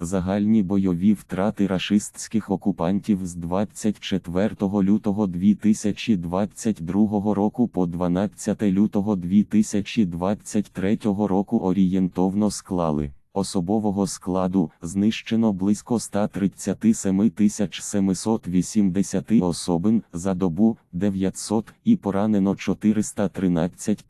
Загальні бойові втрати рашистських окупантів з 24 лютого 2022 року по 12 лютого 2023 року орієнтовно склали. Особового складу знищено близько 137 780 особин за добу 900 і поранено 413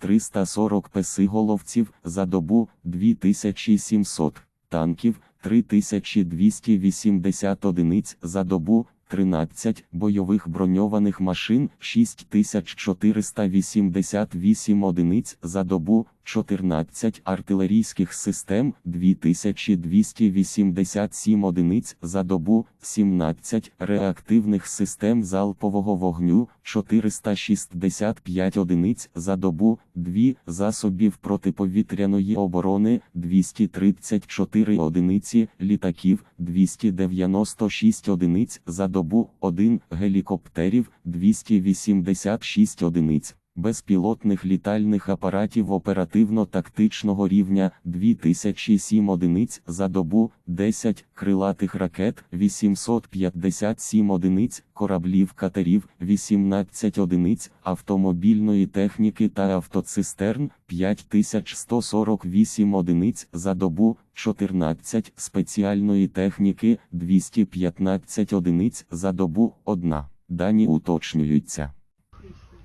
340 песиголовців за добу 2700 танків 3280 одиниць за добу 13 бойових броньованих машин 6488 одиниць за добу 14 артилерійських систем 2287 одиниць за добу 17 реактивних систем залпового вогню 465 одиниць за добу 2 засобів протиповітряної оборони 234 одиниці літаків 296 одиниць за добу 1 гелікоптерів 286 одиниць безпілотних літальних апаратів оперативно-тактичного рівня 2007 одиниць за добу, 10 крилатих ракет, 857 одиниць, кораблів катерів, 18 одиниць, автомобільної техніки та автоцистерн, 5148 одиниць за добу, 14 спеціальної техніки, 215 одиниць за добу, 1. Дані уточнюються.